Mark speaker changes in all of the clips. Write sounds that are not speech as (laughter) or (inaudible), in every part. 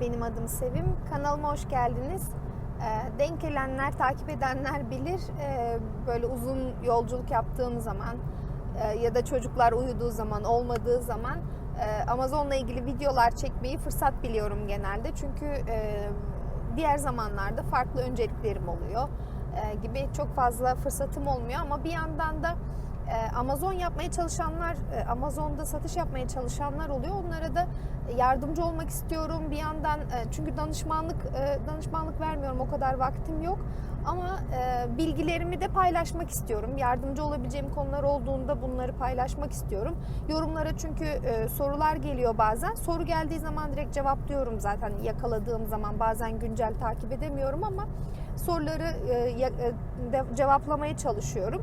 Speaker 1: benim adım Sevim. Kanalıma hoş geldiniz. Ee, Denk gelenler, takip edenler bilir. Ee, Böyle uzun yolculuk yaptığım zaman e, ya da çocuklar uyuduğu zaman, olmadığı zaman e, Amazon'la ilgili videolar çekmeyi fırsat biliyorum genelde. Çünkü e, diğer zamanlarda farklı önceliklerim oluyor e, gibi çok fazla fırsatım olmuyor ama bir yandan da e, Amazon yapmaya çalışanlar, e, Amazon'da satış yapmaya çalışanlar oluyor. Onlara da yardımcı olmak istiyorum. Bir yandan e, çünkü danışmanlık e, danışmanlık vermiyorum. O kadar vaktim yok. Ama e, bilgilerimi de paylaşmak istiyorum. Yardımcı olabileceğim konular olduğunda bunları paylaşmak istiyorum. Yorumlara çünkü e, sorular geliyor bazen. Soru geldiği zaman direkt cevaplıyorum zaten yakaladığım zaman. Bazen güncel takip edemiyorum ama soruları e, e, cevaplamaya çalışıyorum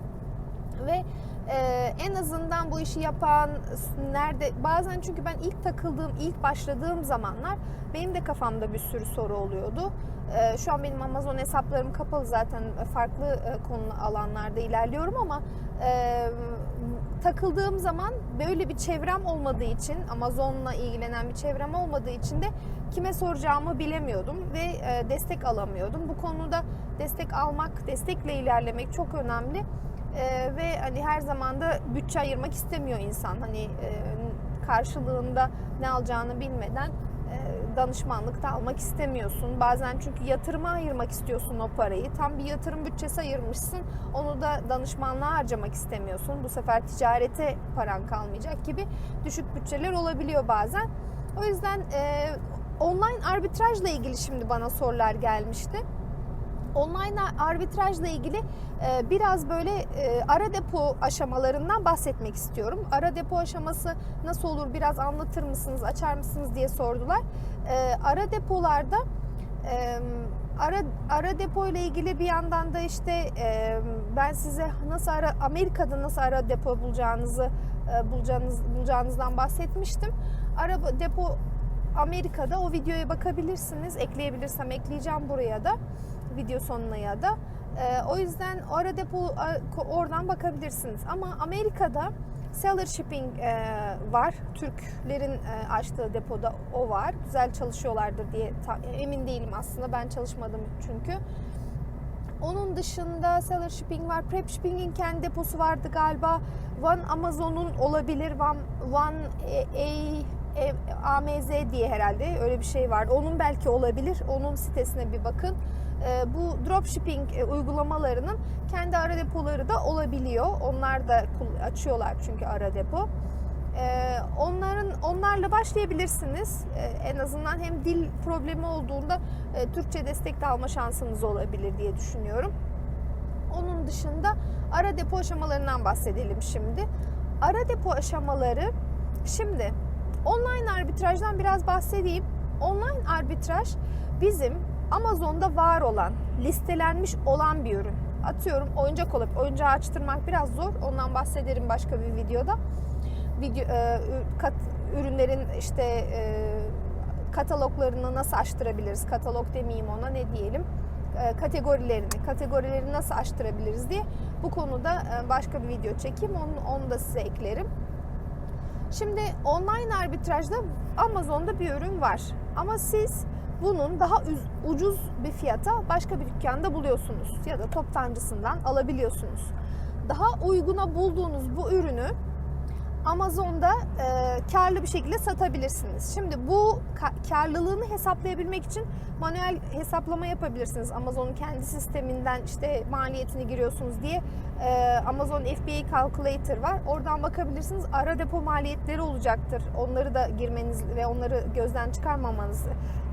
Speaker 1: ve e, en azından bu işi yapan nerede bazen çünkü ben ilk takıldığım ilk başladığım zamanlar benim de kafamda bir sürü soru oluyordu. E, şu an benim Amazon hesaplarım kapalı zaten farklı e, konu alanlarda ilerliyorum ama e, takıldığım zaman böyle bir çevrem olmadığı için Amazon'la ilgilenen bir çevrem olmadığı için de kime soracağımı bilemiyordum ve e, destek alamıyordum. Bu konuda destek almak, destekle ilerlemek çok önemli. Ee, ve hani her zaman da bütçe ayırmak istemiyor insan. Hani e, karşılığında ne alacağını bilmeden e, danışmanlık da almak istemiyorsun. Bazen çünkü yatırıma ayırmak istiyorsun o parayı. Tam bir yatırım bütçesi ayırmışsın. Onu da danışmanlığa harcamak istemiyorsun. Bu sefer ticarete paran kalmayacak gibi düşük bütçeler olabiliyor bazen. O yüzden e, online arbitrajla ilgili şimdi bana sorular gelmişti online arbitrajla ilgili e, biraz böyle e, ara depo aşamalarından bahsetmek istiyorum. Ara depo aşaması nasıl olur biraz anlatır mısınız, açar mısınız diye sordular. E, Ara depolarda ara ara depo ile ilgili bir yandan da işte e, ben size nasıl ara Amerika'da nasıl ara depo bulacağınızı e, bulacağınız bulacağınızdan bahsetmiştim. Ara depo Amerika'da o videoya bakabilirsiniz. Ekleyebilirsem ekleyeceğim buraya da video sonuna ya da. Ee, o yüzden ara depo oradan bakabilirsiniz. Ama Amerika'da seller shipping e, var. Türklerin e, açtığı depoda o var. Güzel çalışıyorlardır diye ta- emin değilim aslında. Ben çalışmadım çünkü. Onun dışında seller shipping var. Prep shipping'in kendi deposu vardı galiba. One Amazon'un olabilir. One, One A, A, AMZ diye herhalde öyle bir şey vardı. Onun belki olabilir. Onun sitesine bir bakın. E, bu dropshipping e, uygulamalarının kendi ara depoları da olabiliyor. Onlar da açıyorlar çünkü ara depo. E, onların onlarla başlayabilirsiniz. En azından hem dil problemi olduğunda Türkçe destek de alma şansınız olabilir diye düşünüyorum. Onun dışında ara depo aşamalarından bahsedelim şimdi. Ara depo aşamaları şimdi online arbitrajdan biraz bahsedeyim. Online arbitraj bizim Amazon'da var olan, listelenmiş olan bir ürün. Atıyorum oyuncak olup oyuncağı açtırmak biraz zor. Ondan bahsederim başka bir videoda. Video, e, kat, ürünlerin işte e, kataloglarını nasıl açtırabiliriz? Katalog demeyeyim ona ne diyelim? E, kategorilerini, kategorileri nasıl açtırabiliriz diye bu konuda e, başka bir video çekeyim. Onu, onu da size eklerim. Şimdi online arbitrajda Amazon'da bir ürün var. Ama siz bunun daha ucuz bir fiyata başka bir dükkanda buluyorsunuz ya da toptancısından alabiliyorsunuz. Daha uyguna bulduğunuz bu ürünü Amazon'da e, karlı bir şekilde satabilirsiniz. Şimdi bu ka- karlılığını hesaplayabilmek için manuel hesaplama yapabilirsiniz. Amazon'un kendi sisteminden işte maliyetini giriyorsunuz diye e, Amazon FBA Calculator var. Oradan bakabilirsiniz. Ara depo maliyetleri olacaktır. Onları da girmeniz ve onları gözden çıkarmamanız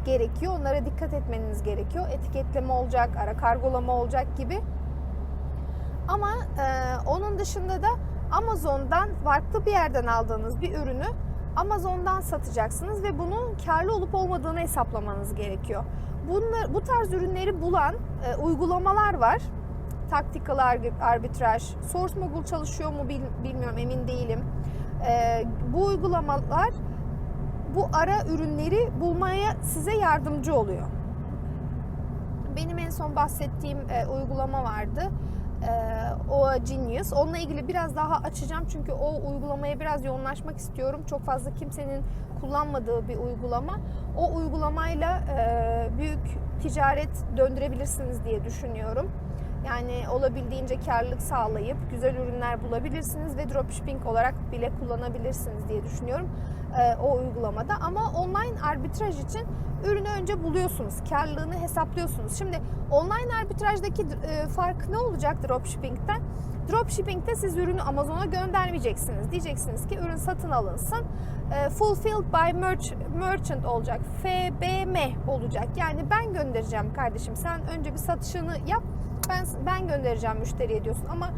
Speaker 1: gerekiyor. Onlara dikkat etmeniz gerekiyor. Etiketleme olacak, ara kargolama olacak gibi. Ama e, onun dışında da Amazon'dan farklı bir yerden aldığınız bir ürünü Amazon'dan satacaksınız ve bunun karlı olup olmadığını hesaplamanız gerekiyor. Bunlar, bu tarz ürünleri bulan e, uygulamalar var. Tactical Arbi- Arbitrage, Source Mogul çalışıyor mu bil- bilmiyorum emin değilim. E, bu uygulamalar bu ara ürünleri bulmaya size yardımcı oluyor. Benim en son bahsettiğim e, uygulama vardı. Ee, o Genius. Onunla ilgili biraz daha açacağım çünkü o uygulamaya biraz yoğunlaşmak istiyorum. Çok fazla kimsenin kullanmadığı bir uygulama. O uygulamayla e, büyük ticaret döndürebilirsiniz diye düşünüyorum. Yani olabildiğince karlılık sağlayıp güzel ürünler bulabilirsiniz ve dropshipping olarak bile kullanabilirsiniz diye düşünüyorum e, o uygulamada. Ama online arbitraj için ürünü önce buluyorsunuz, karlılığını hesaplıyorsunuz. Şimdi online arbitrajdaki e, fark ne olacak dropshipping'den? Dropshipping'de siz ürünü Amazon'a göndermeyeceksiniz. Diyeceksiniz ki ürün satın alınsın. E, fulfilled by merch, merchant olacak. FBM olacak. Yani ben göndereceğim kardeşim. Sen önce bir satışını yap. Ben ben göndereceğim müşteriye diyorsun ama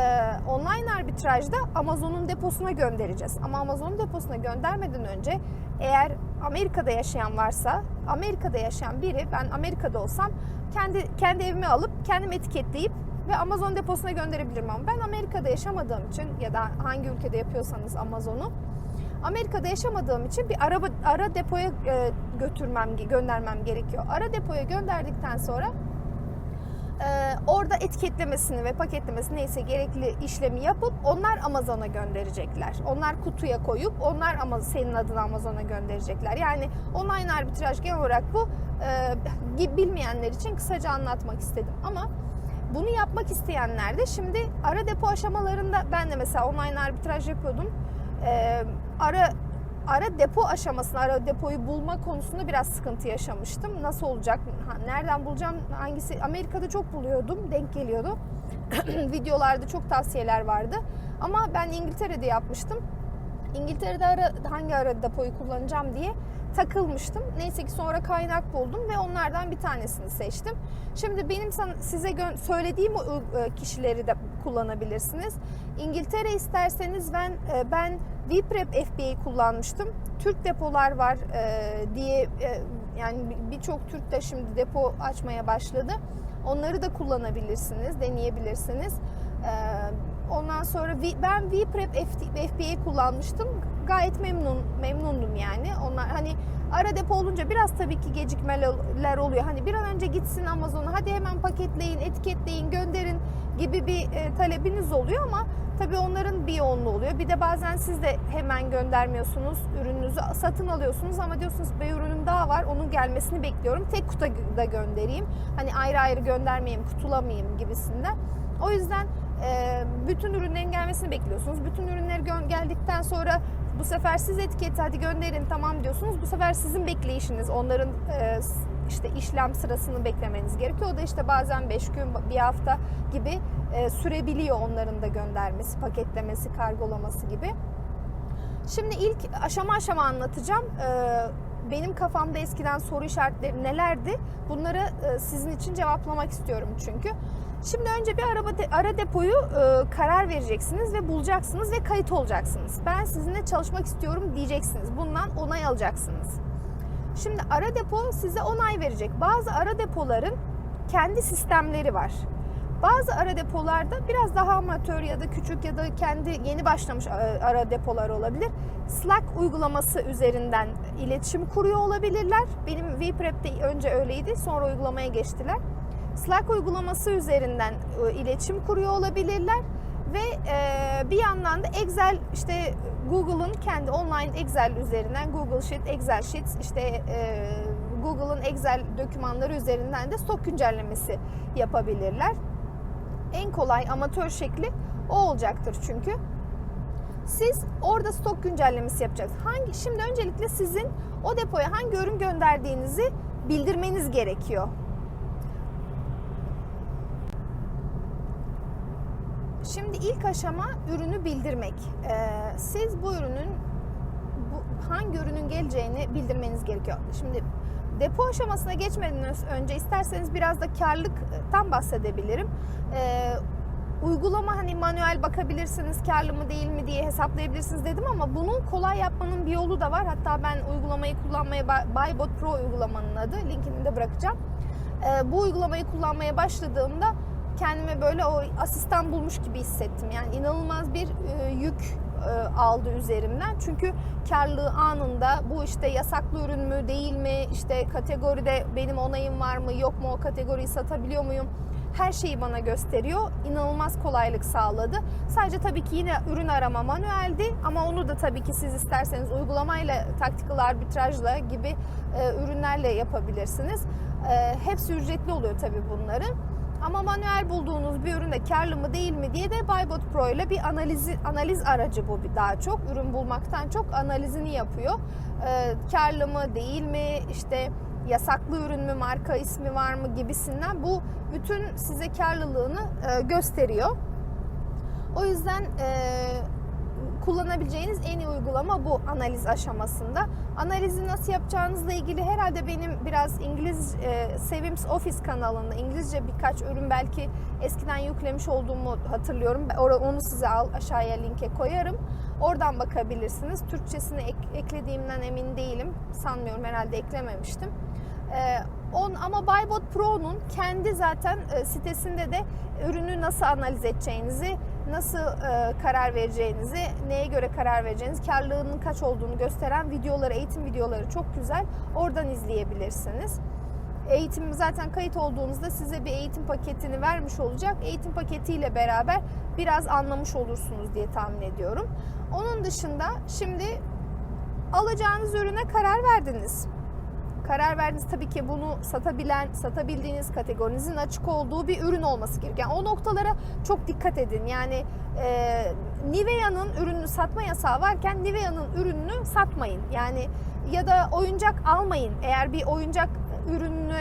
Speaker 1: e, online arbitrajda Amazon'un deposuna göndereceğiz. Ama Amazon'un deposuna göndermeden önce eğer Amerika'da yaşayan varsa, Amerika'da yaşayan biri ben Amerika'da olsam kendi kendi evime alıp kendim etiketleyip ve Amazon deposuna gönderebilirim ama ben Amerika'da yaşamadığım için ya da hangi ülkede yapıyorsanız Amazon'u Amerika'da yaşamadığım için bir araba ara depoya e, götürmem göndermem gerekiyor. Ara depoya gönderdikten sonra orada etiketlemesini ve paketlemesini neyse gerekli işlemi yapıp onlar Amazon'a gönderecekler. Onlar kutuya koyup onlar ama senin adına Amazon'a gönderecekler. Yani online arbitraj genel olarak bu e, bilmeyenler için kısaca anlatmak istedim ama bunu yapmak isteyenler de şimdi ara depo aşamalarında ben de mesela online arbitraj yapıyordum. E, ara ara depo aşamasında ara depoyu bulma konusunda biraz sıkıntı yaşamıştım. Nasıl olacak? Nereden bulacağım? Hangisi? Amerika'da çok buluyordum. Denk geliyordu. (clears throat) Videolarda çok tavsiyeler vardı. Ama ben İngiltere'de yapmıştım. İngiltere'de ara, hangi ara depoyu kullanacağım diye takılmıştım. Neyse ki sonra kaynak buldum ve onlardan bir tanesini seçtim. Şimdi benim size söylediğim e, kişileri de kullanabilirsiniz. İngiltere isterseniz ben e, ben VPrep FBA'yı kullanmıştım. Türk depolar var e, diye yani birçok Türk de şimdi depo açmaya başladı. Onları da kullanabilirsiniz, deneyebilirsiniz. Ondan sonra ben VPrep FBA kullanmıştım. Gayet memnun memnundum yani. Onlar hani ara depo olunca biraz tabii ki gecikmeler oluyor. Hani bir an önce gitsin Amazon'a hadi hemen paketleyin, etiketleyin, gönderin gibi bir e, talebiniz oluyor ama tabii onların bir yoğunluğu oluyor. Bir de bazen siz de hemen göndermiyorsunuz. Ürününüzü satın alıyorsunuz ama diyorsunuz bir ürünüm daha var. Onun gelmesini bekliyorum. Tek kutuda göndereyim. Hani ayrı ayrı göndermeyeyim, kutulamayayım gibisinden. O yüzden bütün ürünlerin gelmesini bekliyorsunuz. Bütün ürünler geldikten sonra bu sefer siz etiketi hadi gönderin tamam diyorsunuz. Bu sefer sizin bekleyişiniz, onların e, işte işlem sırasını beklemeniz gerekiyor. O da işte bazen 5 gün, bir hafta gibi e, sürebiliyor onların da göndermesi, paketlemesi, kargolaması gibi. Şimdi ilk aşama aşama anlatacağım. Benim kafamda eskiden soru işaretleri nelerdi? Bunları sizin için cevaplamak istiyorum çünkü. Şimdi önce bir araba de, ara depoyu e, karar vereceksiniz ve bulacaksınız ve kayıt olacaksınız. Ben sizinle çalışmak istiyorum diyeceksiniz. Bundan onay alacaksınız. Şimdi ara depo size onay verecek. Bazı ara depoların kendi sistemleri var. Bazı ara depolarda biraz daha amatör ya da küçük ya da kendi yeni başlamış ara depolar olabilir. Slack uygulaması üzerinden iletişim kuruyor olabilirler. Benim VPrep'te önce öyleydi, sonra uygulamaya geçtiler. Slack uygulaması üzerinden e, iletişim kuruyor olabilirler ve e, bir yandan da Excel işte Google'ın kendi online Excel üzerinden Google Sheet, Excel Sheets işte e, Google'ın Excel dokümanları üzerinden de stok güncellemesi yapabilirler. En kolay amatör şekli o olacaktır çünkü. Siz orada stok güncellemesi yapacaksınız. Hangi şimdi öncelikle sizin o depoya hangi ürün gönderdiğinizi bildirmeniz gerekiyor. Şimdi ilk aşama ürünü bildirmek. Ee, siz bu ürünün hangi ürünün geleceğini bildirmeniz gerekiyor. Şimdi depo aşamasına geçmeden önce isterseniz biraz da karlılıktan bahsedebilirim. Ee, uygulama hani manuel bakabilirsiniz karlı mı değil mi diye hesaplayabilirsiniz dedim ama bunu kolay yapmanın bir yolu da var. Hatta ben uygulamayı kullanmaya Buybot Pro uygulamanın adı linkini de bırakacağım. Ee, bu uygulamayı kullanmaya başladığımda kendime böyle o asistan bulmuş gibi hissettim. Yani inanılmaz bir e, yük e, aldı üzerimden. Çünkü karlılığı anında bu işte yasaklı ürün mü değil mi, işte kategoride benim onayım var mı yok mu o kategoriyi satabiliyor muyum? her şeyi bana gösteriyor. İnanılmaz kolaylık sağladı. Sadece tabii ki yine ürün arama manueldi ama onu da tabii ki siz isterseniz uygulamayla, tactical arbitrajla gibi e, ürünlerle yapabilirsiniz. E, hepsi ücretli oluyor tabii bunların. Ama manuel bulduğunuz bir üründe karlı mı değil mi diye de Buybot Pro ile bir analizi, analiz aracı bu daha çok. Ürün bulmaktan çok analizini yapıyor. Ee, karlı mı değil mi işte yasaklı ürün mü marka ismi var mı gibisinden bu bütün size karlılığını e, gösteriyor. O yüzden e, kullanabileceğiniz en iyi uygulama bu analiz aşamasında. Analizi nasıl yapacağınızla ilgili herhalde benim biraz İngiliz e, Sevims Office kanalında İngilizce birkaç ürün belki eskiden yüklemiş olduğumu hatırlıyorum. Or- Onu size al, aşağıya linke koyarım. Oradan bakabilirsiniz. Türkçesini ek- eklediğimden emin değilim. Sanmıyorum herhalde eklememiştim. Ee, on, ama Buybot Pro'nun kendi zaten e, sitesinde de ürünü nasıl analiz edeceğinizi, nasıl e, karar vereceğinizi, neye göre karar vereceğiniz, karlılığının kaç olduğunu gösteren videoları, eğitim videoları çok güzel. Oradan izleyebilirsiniz. Eğitim zaten kayıt olduğunuzda size bir eğitim paketini vermiş olacak. Eğitim paketiyle beraber biraz anlamış olursunuz diye tahmin ediyorum. Onun dışında şimdi alacağınız ürüne karar verdiniz karar verdiniz tabii ki bunu satabilen, satabildiğiniz kategorinizin açık olduğu bir ürün olması gerekiyor. Yani o noktalara çok dikkat edin. Yani e, Nivea'nın ürününü satma yasağı varken Nivea'nın ürününü satmayın. Yani ya da oyuncak almayın. Eğer bir oyuncak ürünü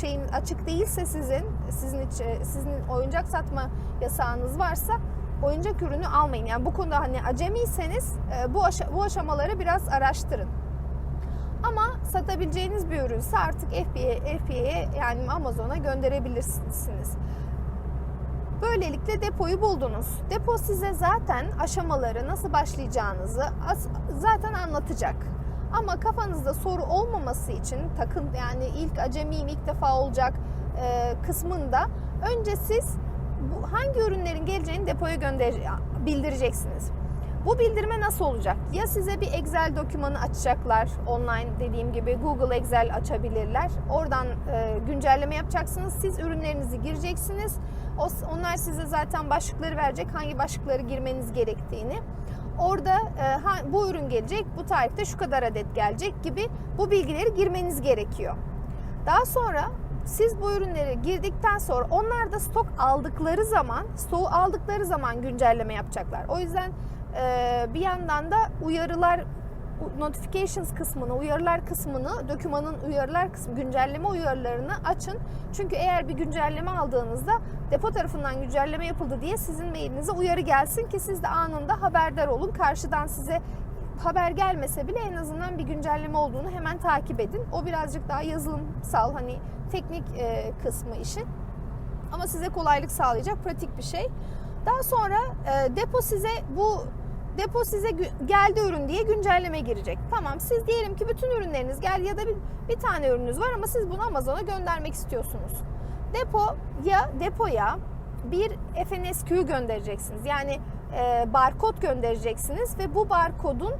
Speaker 1: şeyin açık değilse sizin sizin hiç, sizin oyuncak satma yasağınız varsa oyuncak ürünü almayın. Yani bu konuda hani acemiyseniz bu aşa- bu aşamaları biraz araştırın. Ama satabileceğiniz bir ürünse artık FBA, FBA'ye yani Amazon'a gönderebilirsiniz. Böylelikle depoyu buldunuz. Depo size zaten aşamaları nasıl başlayacağınızı zaten anlatacak. Ama kafanızda soru olmaması için takın yani ilk acemiyim ilk defa olacak e, kısmında önce siz bu hangi ürünlerin geleceğini depoya gönder bildireceksiniz. Bu bildirme nasıl olacak? Ya size bir Excel dokümanı açacaklar online dediğim gibi Google Excel açabilirler. Oradan e, güncelleme yapacaksınız. Siz ürünlerinizi gireceksiniz. O, onlar size zaten başlıkları verecek. Hangi başlıkları girmeniz gerektiğini. Orada e, ha, bu ürün gelecek, bu tarihte şu kadar adet gelecek gibi bu bilgileri girmeniz gerekiyor. Daha sonra siz bu ürünleri girdikten sonra onlar da stok aldıkları zaman, stoğu aldıkları zaman güncelleme yapacaklar. O yüzden ee, bir yandan da uyarılar notifications kısmını, uyarılar kısmını, dokümanın uyarılar kısmı, güncelleme uyarılarını açın. Çünkü eğer bir güncelleme aldığınızda depo tarafından güncelleme yapıldı diye sizin mailinize uyarı gelsin ki siz de anında haberdar olun. Karşıdan size haber gelmese bile en azından bir güncelleme olduğunu hemen takip edin. O birazcık daha yazılımsal hani teknik e, kısmı işin. Ama size kolaylık sağlayacak pratik bir şey. Daha sonra e, depo size bu depo size geldi ürün diye güncelleme girecek. Tamam siz diyelim ki bütün ürünleriniz geldi ya da bir, bir tane ürününüz var ama siz bunu Amazon'a göndermek istiyorsunuz. Depo ya depoya bir FNSQ göndereceksiniz. Yani e, barkod göndereceksiniz ve bu barkodun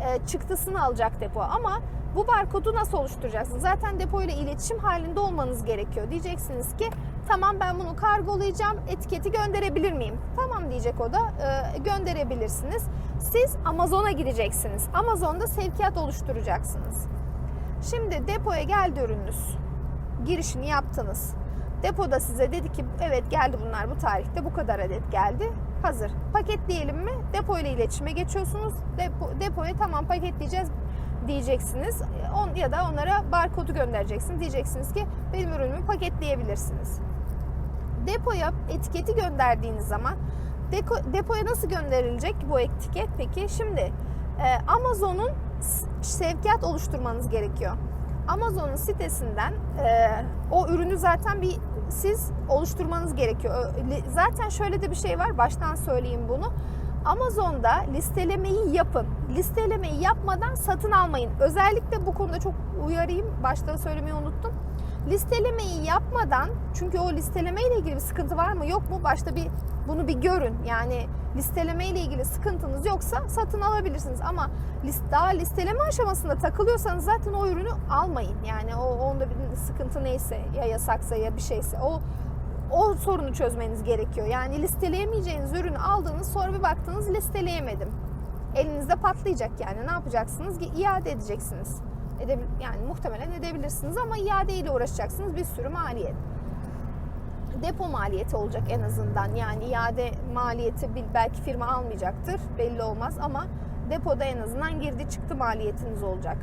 Speaker 1: e, çıktısını alacak depo. Ama bu barkodu nasıl oluşturacaksınız? Zaten depo ile iletişim halinde olmanız gerekiyor. Diyeceksiniz ki tamam ben bunu kargolayacağım etiketi gönderebilir miyim? Tamam diyecek o da e, gönderebilirsiniz. Siz Amazon'a gideceksiniz. Amazon'da sevkiyat oluşturacaksınız. Şimdi depoya geldi ürününüz. Girişini yaptınız. Depoda size dedi ki evet geldi bunlar bu tarihte bu kadar adet geldi. Hazır. Paketleyelim mi? Depo ile iletişime geçiyorsunuz. Depo, depoya tamam paketleyeceğiz diyeceksiniz. On, ya da onlara barkodu göndereceksiniz. Diyeceksiniz ki benim ürünümü paketleyebilirsiniz. Depoya etiketi gönderdiğiniz zaman depo, depoya nasıl gönderilecek bu etiket peki? Şimdi e, Amazon'un sevkiyat oluşturmanız gerekiyor. Amazon'un sitesinden e, o ürünü zaten bir siz oluşturmanız gerekiyor. Zaten şöyle de bir şey var. Baştan söyleyeyim bunu. Amazon'da listelemeyi yapın. Listelemeyi yapmadan satın almayın. Özellikle bu konuda çok uyarayım. Başta söylemeyi unuttum. Listelemeyi yapmadan çünkü o listeleme ilgili bir sıkıntı var mı yok mu başta bir bunu bir görün. Yani listeleme ilgili sıkıntınız yoksa satın alabilirsiniz ama list, daha listeleme aşamasında takılıyorsanız zaten o ürünü almayın. Yani o onda bir sıkıntı neyse ya yasaksa ya bir şeyse o o sorunu çözmeniz gerekiyor. Yani listeleyemeyeceğiniz ürünü aldınız sonra bir baktınız listeleyemedim. Elinizde patlayacak yani ne yapacaksınız? İade edeceksiniz. Edebil- yani muhtemelen edebilirsiniz ama iadeyle uğraşacaksınız bir sürü maliyet. Depo maliyeti olacak en azından. Yani iade maliyeti belki firma almayacaktır belli olmaz ama depoda en azından girdi çıktı maliyetiniz olacak.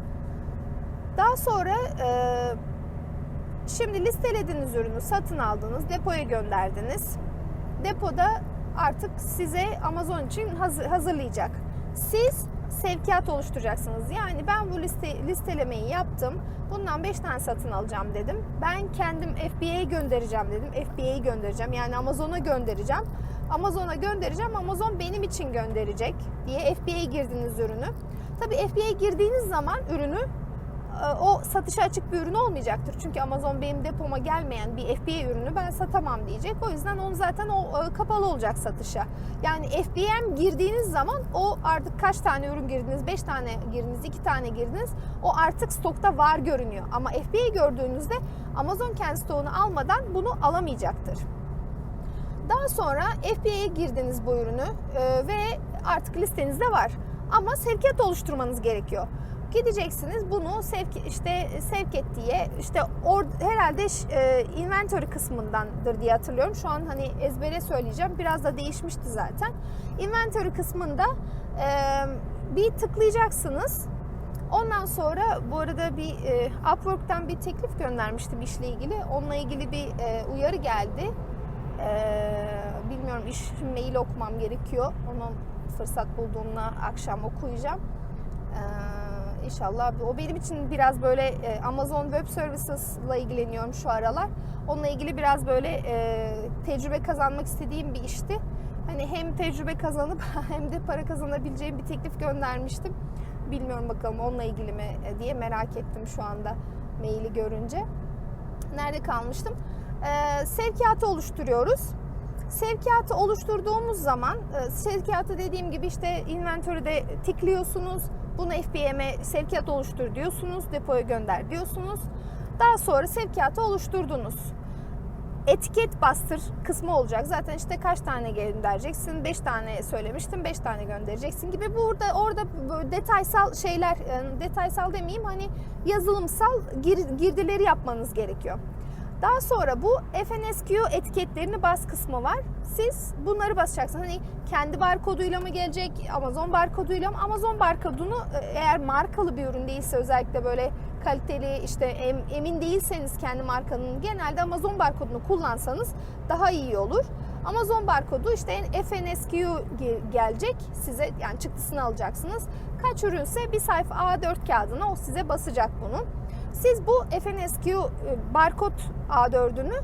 Speaker 1: Daha sonra e, şimdi listelediğiniz ürünü satın aldınız, depoya gönderdiniz. Depoda artık size Amazon için hazır, hazırlayacak. Siz sevkiyat oluşturacaksınız. Yani ben bu liste, listelemeyi yaptım. Bundan 5 tane satın alacağım dedim. Ben kendim FBA'ye göndereceğim dedim. FBA'ye göndereceğim. Yani Amazon'a göndereceğim. Amazon'a göndereceğim. Amazon benim için gönderecek diye FBA'ye girdiniz ürünü. Tabii FBA'ye girdiğiniz zaman ürünü o satışa açık bir ürün olmayacaktır. Çünkü Amazon benim depoma gelmeyen bir FBA ürünü ben satamam diyecek. O yüzden onu zaten o e, kapalı olacak satışa. Yani FBM girdiğiniz zaman o artık kaç tane ürün girdiniz? 5 tane girdiniz, 2 tane girdiniz. O artık stokta var görünüyor. Ama FBA gördüğünüzde Amazon kendi stoğunu almadan bunu alamayacaktır. Daha sonra FBA'ye girdiniz bu ürünü e, ve artık listenizde var. Ama sevkiyat oluşturmanız gerekiyor. Gideceksiniz bunu sevk işte sevk et diye işte or, herhalde e, inventory kısmındandır diye hatırlıyorum. Şu an hani ezbere söyleyeceğim. Biraz da değişmişti zaten. Inventory kısmında e, bir tıklayacaksınız. Ondan sonra bu arada bir e, Upwork'tan bir teklif göndermiştim işle ilgili. Onunla ilgili bir e, uyarı geldi. E, bilmiyorum iş mail okumam gerekiyor. Onu fırsat bulduğumda akşam okuyacağım. Ee, inşallah o benim için biraz böyle e, Amazon Web Services'la ilgileniyorum şu aralar. Onunla ilgili biraz böyle e, tecrübe kazanmak istediğim bir işti. Hani hem tecrübe kazanıp (laughs) hem de para kazanabileceğim bir teklif göndermiştim. Bilmiyorum bakalım onunla ilgili mi e, diye merak ettim şu anda maili görünce. Nerede kalmıştım? Sevkiyatı oluşturuyoruz. Sevkiyatı oluşturduğumuz zaman, sevkiyatı dediğim gibi işte inventory'de tıklıyorsunuz. Bunu FBM'e sevkiyat oluştur diyorsunuz, depoya gönder diyorsunuz. Daha sonra sevkiyatı oluşturdunuz. Etiket bastır kısmı olacak. Zaten işte kaç tane göndereceksin? 5 tane söylemiştim. 5 tane göndereceksin gibi. Burada orada detaysal şeyler, detaysal demeyeyim hani yazılımsal gir- girdileri yapmanız gerekiyor. Daha sonra bu FNSQ etiketlerini bas kısmı var. Siz bunları basacaksınız. Hani kendi barkoduyla mı gelecek, Amazon barkoduyla mı? Amazon barkodunu e, eğer markalı bir ürün değilse özellikle böyle kaliteli işte em- emin değilseniz kendi markanın genelde Amazon barkodunu kullansanız daha iyi olur. Amazon barkodu işte FNSQ ge- gelecek size yani çıktısını alacaksınız. Kaç ürünse bir sayfa A4 kağıdına o size basacak bunun. Siz bu FNSQ e, barkod A4'ünü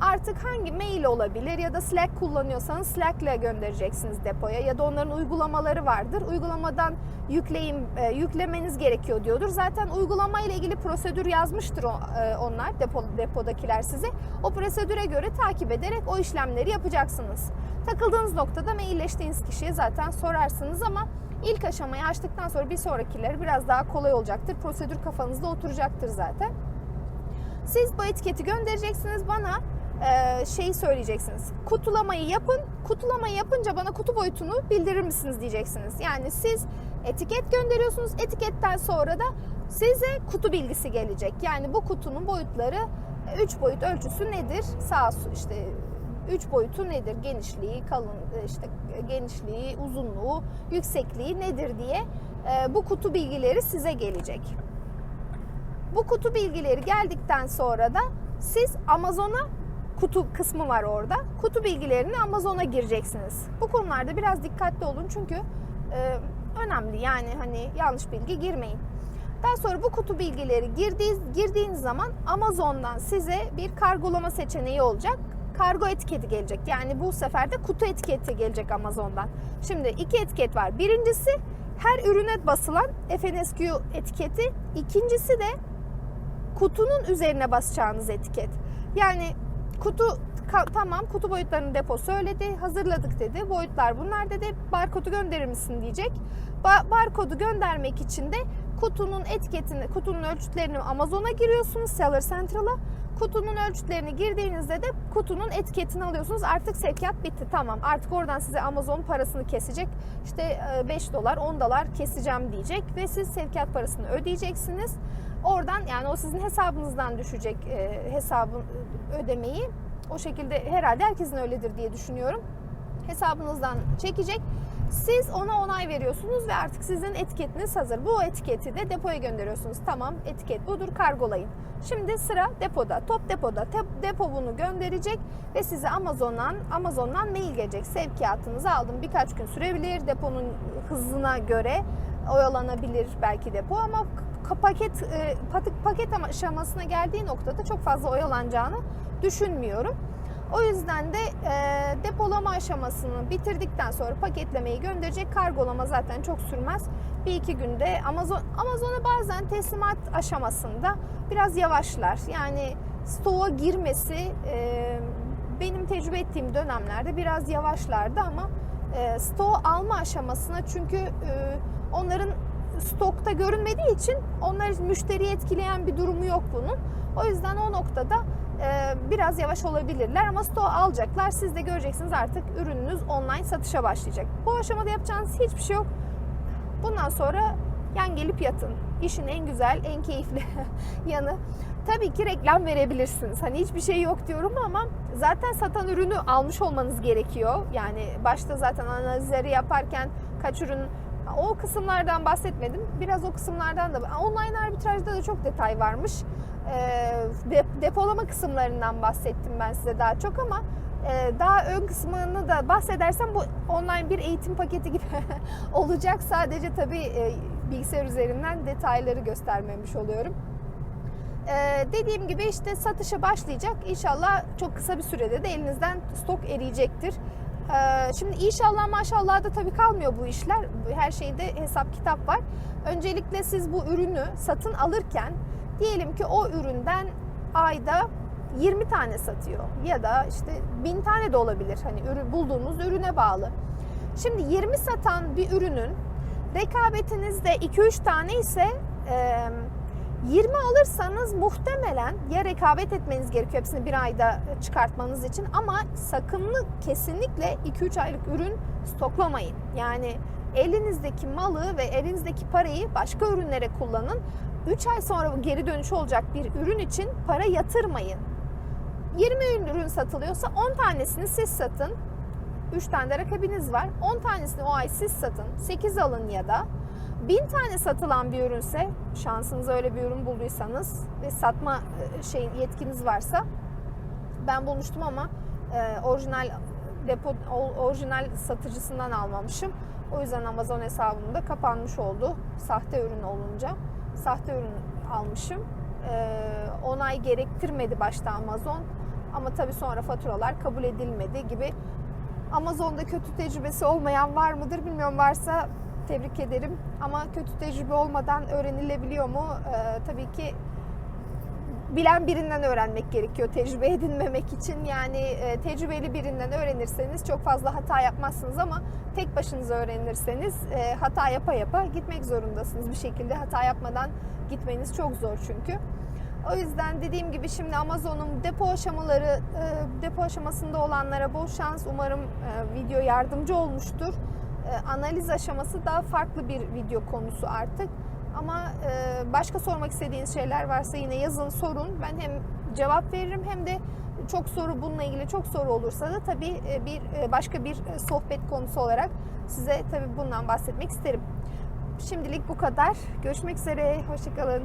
Speaker 1: artık hangi mail olabilir ya da Slack kullanıyorsanız Slack ile göndereceksiniz depoya ya da onların uygulamaları vardır. Uygulamadan yükleyim e, yüklemeniz gerekiyor diyordur. Zaten uygulama ile ilgili prosedür yazmıştır o, e, onlar depo, depodakiler size. O prosedüre göre takip ederek o işlemleri yapacaksınız. Takıldığınız noktada mailleştiğiniz kişiye zaten sorarsınız ama ilk aşamayı açtıktan sonra bir sonrakileri biraz daha kolay olacaktır. Prosedür kafanızda oturacaktır zaten. Siz bu etiketi göndereceksiniz bana e, şeyi söyleyeceksiniz. Kutulamayı yapın. Kutulamayı yapınca bana kutu boyutunu bildirir misiniz diyeceksiniz. Yani siz etiket gönderiyorsunuz. Etiketten sonra da size kutu bilgisi gelecek. Yani bu kutunun boyutları 3 boyut ölçüsü nedir? Sağ işte 3 boyutu nedir? Genişliği, kalın işte genişliği, uzunluğu, yüksekliği nedir diye e, bu kutu bilgileri size gelecek. Bu kutu bilgileri geldikten sonra da siz Amazon'a kutu kısmı var orada. Kutu bilgilerini Amazon'a gireceksiniz. Bu konularda biraz dikkatli olun çünkü e, önemli. Yani hani yanlış bilgi girmeyin. Daha sonra bu kutu bilgileri girdiğiniz, girdiğiniz zaman Amazon'dan size bir kargolama seçeneği olacak. Kargo etiketi gelecek. Yani bu sefer de kutu etiketi gelecek Amazon'dan. Şimdi iki etiket var. Birincisi her ürüne basılan FNSQ etiketi. İkincisi de kutunun üzerine basacağınız etiket. Yani kutu tamam kutu boyutlarını depo söyledi, hazırladık dedi. Boyutlar bunlar dedi. Barkodu gönderir misin diyecek. Ba- barkodu göndermek için de kutunun etiketini, kutunun ölçütlerini Amazon'a giriyorsunuz Seller Central'a. Kutunun ölçütlerini girdiğinizde de kutunun etiketini alıyorsunuz. Artık sevkiyat bitti. Tamam. Artık oradan size Amazon parasını kesecek. İşte e, 5 dolar, 10 dolar keseceğim diyecek ve siz sevkiyat parasını ödeyeceksiniz. Oradan yani o sizin hesabınızdan düşecek e, hesabın e, ödemeyi. O şekilde herhalde herkesin öyledir diye düşünüyorum. Hesabınızdan çekecek. Siz ona onay veriyorsunuz ve artık sizin etiketiniz hazır. Bu etiketi de depoya gönderiyorsunuz. Tamam etiket budur kargolayın. Şimdi sıra depoda. Top depoda. Depo bunu gönderecek ve size Amazon'dan Amazon'dan mail gelecek. Sevkiyatınızı aldım. Birkaç gün sürebilir. Deponun hızına göre oyalanabilir belki depo ama paket e, paket aşamasına geldiği noktada çok fazla oyalanacağını düşünmüyorum. O yüzden de e, depolama aşamasını bitirdikten sonra paketlemeyi gönderecek. Kargolama zaten çok sürmez. Bir iki günde Amazon Amazon'a bazen teslimat aşamasında biraz yavaşlar. Yani stoğa girmesi e, benim tecrübe ettiğim dönemlerde biraz yavaşlardı ama e, stoğu alma aşamasına çünkü e, onların stokta görünmediği için onlar müşteriyi etkileyen bir durumu yok bunun. O yüzden o noktada biraz yavaş olabilirler ama stoğu alacaklar. Siz de göreceksiniz artık ürününüz online satışa başlayacak. Bu aşamada yapacağınız hiçbir şey yok. Bundan sonra yan gelip yatın. İşin en güzel, en keyifli (laughs) yanı. Tabii ki reklam verebilirsiniz. Hani hiçbir şey yok diyorum ama zaten satan ürünü almış olmanız gerekiyor. Yani başta zaten analizleri yaparken kaç ürün o kısımlardan bahsetmedim. Biraz o kısımlardan da online arbitrajda da çok detay varmış. Ee, depolama kısımlarından bahsettim ben size daha çok ama e, daha ön kısmını da bahsedersem bu online bir eğitim paketi gibi (laughs) olacak. Sadece tabii e, bilgisayar üzerinden detayları göstermemiş oluyorum. Ee, dediğim gibi işte satışa başlayacak. İnşallah çok kısa bir sürede de elinizden stok eriyecektir. Ee, şimdi inşallah maşallah da tabii kalmıyor bu işler. Her şeyde hesap kitap var. Öncelikle siz bu ürünü satın alırken diyelim ki o üründen ayda 20 tane satıyor ya da işte 1000 tane de olabilir. Hani ürün, bulduğunuz ürüne bağlı. Şimdi 20 satan bir ürünün rekabetinizde 2-3 tane ise e, 20 alırsanız muhtemelen ya rekabet etmeniz gerekiyor hepsini bir ayda çıkartmanız için ama sakınlı kesinlikle 2-3 aylık ürün stoklamayın. Yani elinizdeki malı ve elinizdeki parayı başka ürünlere kullanın. 3 ay sonra geri dönüş olacak bir ürün için para yatırmayın. 20 ürün satılıyorsa 10 tanesini siz satın. 3 tane de rakibiniz var. 10 tanesini o ay siz satın. 8 alın ya da 1000 tane satılan bir ürünse şansınız öyle bir ürün bulduysanız ve satma şey yetkiniz varsa ben bulmuştum ama e, orijinal depo orijinal satıcısından almamışım. O yüzden Amazon hesabımda kapanmış oldu. Sahte ürün olunca sahte ürün almışım. E, onay gerektirmedi başta Amazon. Ama tabii sonra faturalar kabul edilmedi gibi. Amazon'da kötü tecrübesi olmayan var mıdır bilmiyorum. Varsa tebrik ederim. Ama kötü tecrübe olmadan öğrenilebiliyor mu? Ee, tabii ki bilen birinden öğrenmek gerekiyor tecrübe edinmemek için. Yani e, tecrübeli birinden öğrenirseniz çok fazla hata yapmazsınız ama tek başınıza öğrenirseniz e, hata yapa yapa gitmek zorundasınız. Bir şekilde hata yapmadan gitmeniz çok zor çünkü. O yüzden dediğim gibi şimdi Amazon'un depo aşamaları, e, depo aşamasında olanlara bol şans. Umarım e, video yardımcı olmuştur. E, analiz aşaması daha farklı bir video konusu artık. Ama başka sormak istediğiniz şeyler varsa yine yazın sorun. Ben hem cevap veririm hem de çok soru bununla ilgili çok soru olursa da tabii bir başka bir sohbet konusu olarak size tabii bundan bahsetmek isterim. Şimdilik bu kadar. Görüşmek üzere. Hoşçakalın.